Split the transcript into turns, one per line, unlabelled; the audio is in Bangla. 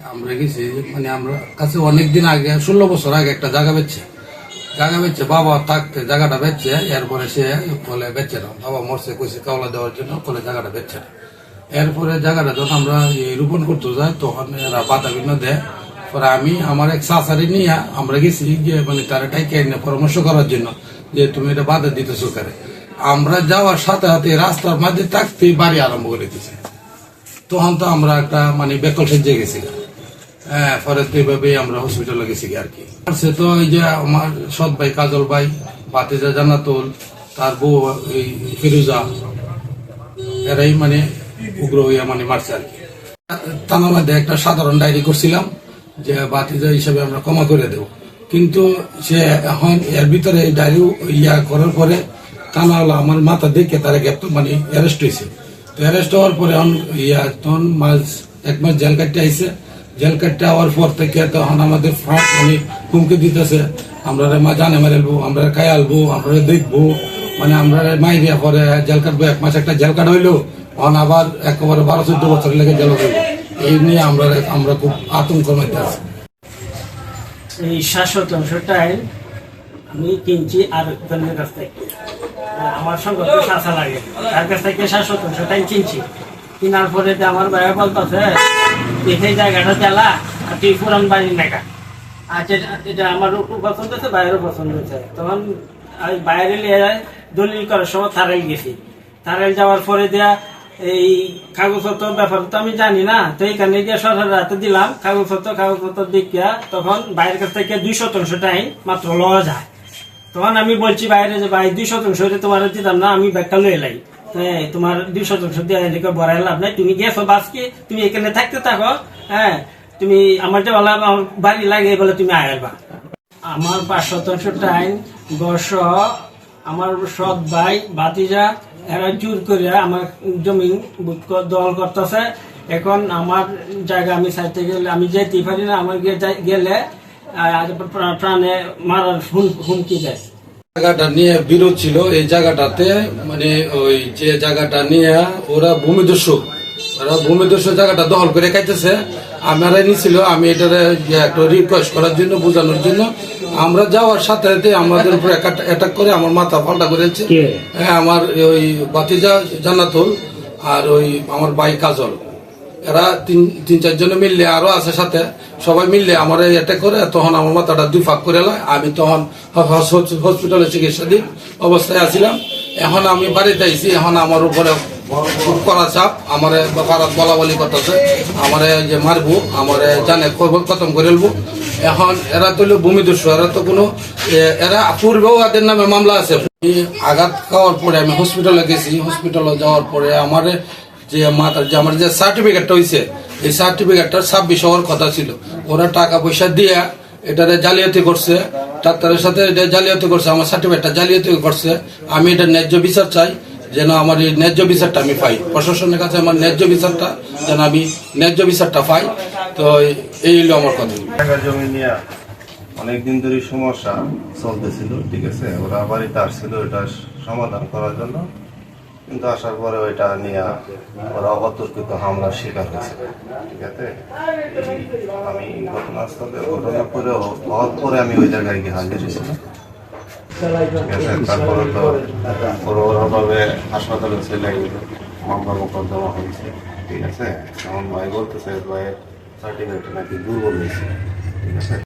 আমরা গেছি মানে আমরা কাছে অনেকদিন আগে, ষোলো বছর আগে একটা জায়গা বেচছে। জায়গা বেচছে, বাবা থাকতে জায়গাটা বেচছে, এরপরে সে বলে বেচছে না। বাবা মরছে, কইছে কাওলা দেওয়ার জন্য বলে জায়গাটা বেচছে না। এরপরে জায়গাটা যখন আমরা রোপণ করতে যাই, তখন এরা বাধা বিঘ্ন দেয়। পরে আমি, আমার এক সাসারি নিয়ে আমরা গেছি গিয়ে মানে তারা টাইকে পরামর্শ করার জন্য যে, তুমি এটা বাধা দিতেছো করে? আমরা যাওয়ার সাথে সাথে রাস্তার মাঝে থাকতেই বাড়ি আরম্ভ করে দিছে। তখন তো আমরা একটা মানে বেকল সেজে গেছি হ্যাঁ পরে এইভাবেই আমরা হসপিটালে গেছি আর কি। সে তো এই যে আমার সৎ ভাই কাজল ভাই বাতিজা জানাতুল তার বউ এই ফিরুজা, এরাই মানে উগ্র হইয়া মানে মারছে আর কি। থানার মধ্যে একটা সাধারণ ডায়েরি করছিলাম যে বাতিজা হিসাবে আমরা ক্ষমা করে দেব। কিন্তু সে এখন এর ভিতরে ডায়েরি ইয়া করার পরে থানাওয়ালা আমার মাথা দেখে তারা গ্রেপ্তার মানে অ্যারেস্ট হয়েছে। তো অ্যারেস্ট হওয়ার পরে ইয়া তখন মাস এক মাস জেল কাটতে আইছে। জেল কাটতে হওয়ার পর থেকে তখন আমাদের ফ্রন্ট মানে হুমকি দিতেছে। আমরা মা জানে মারেলবো আমরা খাই আলবো আমরা দেখব। মানে আমরা মাইরিয়া পরে জেল কাটবো, এক মাস একটা জেল কাট হইল। তখন আবার একেবারে বারো, চোদ্দ বছর লেগে জেল হইল। এই নিয়ে আমরা আমরা খুব আতঙ্কের মধ্যে আছি
এই শ্বাস শতাংশটাই আমি কিনছি আর একজনের কাছ থেকে। আমার সঙ্গে শাসা লাগে। তার কাছ থেকে শ্বাস শতাংশটাই কিনছি। কেনার পরে আমার ভাইয়া বলতেছে এই জায়গাটা চালা, আর তুই পুরান বাড়ির নাকা আর এটা আমার পছন্দ হয়েছে, বাইরেও পছন্দ হয়েছে। তখন আমি বাইরে দলিল করার সময় থারাই গেছি। থারাই যাওয়ার পরে দেয়া এই কাগজপত্র ব্যাপার তো আমি জানি না, তো এইখানে গিয়ে সরকার রাতে দিলাম, কাগজপত্র কাগজপত্র দেখিয়া তখন বাইরের কাছ থেকে দুই শতাংশ টাইম মাত্র লওয়া যায়। তখন আমি বলছি বাইরে যে, ভাই, দুই শতাংশ তোমার দিতাম না, আমি ব্যাগটা লয়ে এলাই হ্যাঁ তোমার দুই শতাংশ দিয়ে বড়াই লাভ নাই। তুমি গেছো বাসকে, তুমি এখানে থাকতে থাকো হ্যাঁ। তুমি আমার যে বলা বাড়ি লাগে বলে তুমি আয়ারবা আমার পাঁচ শতাংশ টাইম বর্ষ আমার সৎ ভাই ভাতিজা, এরা জোর করে আমার জমি দল করতেছে। এখন আমার জায়গা আমি চাইতে গেলে, আমি যেতেই পারি না, আমার গেলে প্রাণে মারার হুম- হুমকি দেয়।
জায়গাটা নিয়ে বিরোধ ছিল এই জায়গাটাতে মানে ওই যে জায়গাটা নিয়ে ওরা ভূমিদস্যু ওরা ভূমিদস্যু জায়গাটা দখল করে খাইতেছে। আমারা নিছিল আমি এটারে একটা রিকোয়েস্ট করার জন্য বোঝানোর জন্য। আমরা যাওয়ার সাথে সাথে আমাদের উপর অ্যাটাক করে আমার মাথা পাল্টা করেছে। হ্যাঁ আমার ওই বাতিজা জান্নাতুল আর ওই আমার ভাই কাজল। এরা তিন তিন, চারজনে মিললে আরও আছে সাথে। সবাই মিললে আমার অ্যাটাক করে, তখন আমার মাথাটা দুই ফাঁক করে লয়। আমি তখন হসপিটালে চিকিৎসাধীন অবস্থায় আছিলাম এখন আমি বাড়িতে আইছি, এখন আমার উপরে খুব কড়া চাপ। আমার পাড়াত বলা বলি করতেছে। আমার যে মারবো, আমার জানে খতম করে ফেলব এখন এরা তো ভূমি ভূমিদস্যু এরা তো কোনো এরা পূর্বেও এদের নামে মামলা আছে। আঘাত খাওয়ার পরে আমি হসপিটালে গেছি। হসপিটালে যাওয়ার পরে আমার যে মাতার যে আমার যে সার্টিফিকেটটা হয়েছে এই সার্টিফিকেটটা ছাব্বিশ হওয়ার কথা ছিল। ওরা টাকা পয়সা দিয়ে এটারে জালিয়াতি করছে ডাক্তারের সাথে এটা জালিয়াতি করছে, আমার সার্টিফিকেটটা জালিয়াতি করছে। আমি এটা ন্যায্য বিচার চাই, যেন আমার এই ন্যায্য বিচারটা আমি পাই। প্রশাসনের কাছে আমার ন্যায্য বিচারটা, যেন আমি ন্যায্য বিচারটা পাই। তো এই হলো আমার কথা।
জমি নিয়ে অনেকদিন ধরে সমস্যা চলতেছিল, ঠিক আছে? ওরা বাড়িতে আসছিল, এটা সমাধান করার জন্য। কিন্তু আসার পরে ওইটা নিয়ে ওরা অতর্কিত হামলার শিকার হয়েছে। ঠিক আছে? আমি ঘটনাস্থলে ঘটনা করে হওয়ার পরে আমি ওই জায়গায় গিয়ে হাজির হয়েছিলাম ঠিক আছে? তারপরে তো বড়ভাবে হাসপাতালে ছেলে মামলা মোকদ্দমা হয়েছে। ঠিক আছে? এখন ভাই বলতেছে ভাইয়ের সার্টিফিকেট নাকি দুর্বল হয়েছে। ঠিক আছে?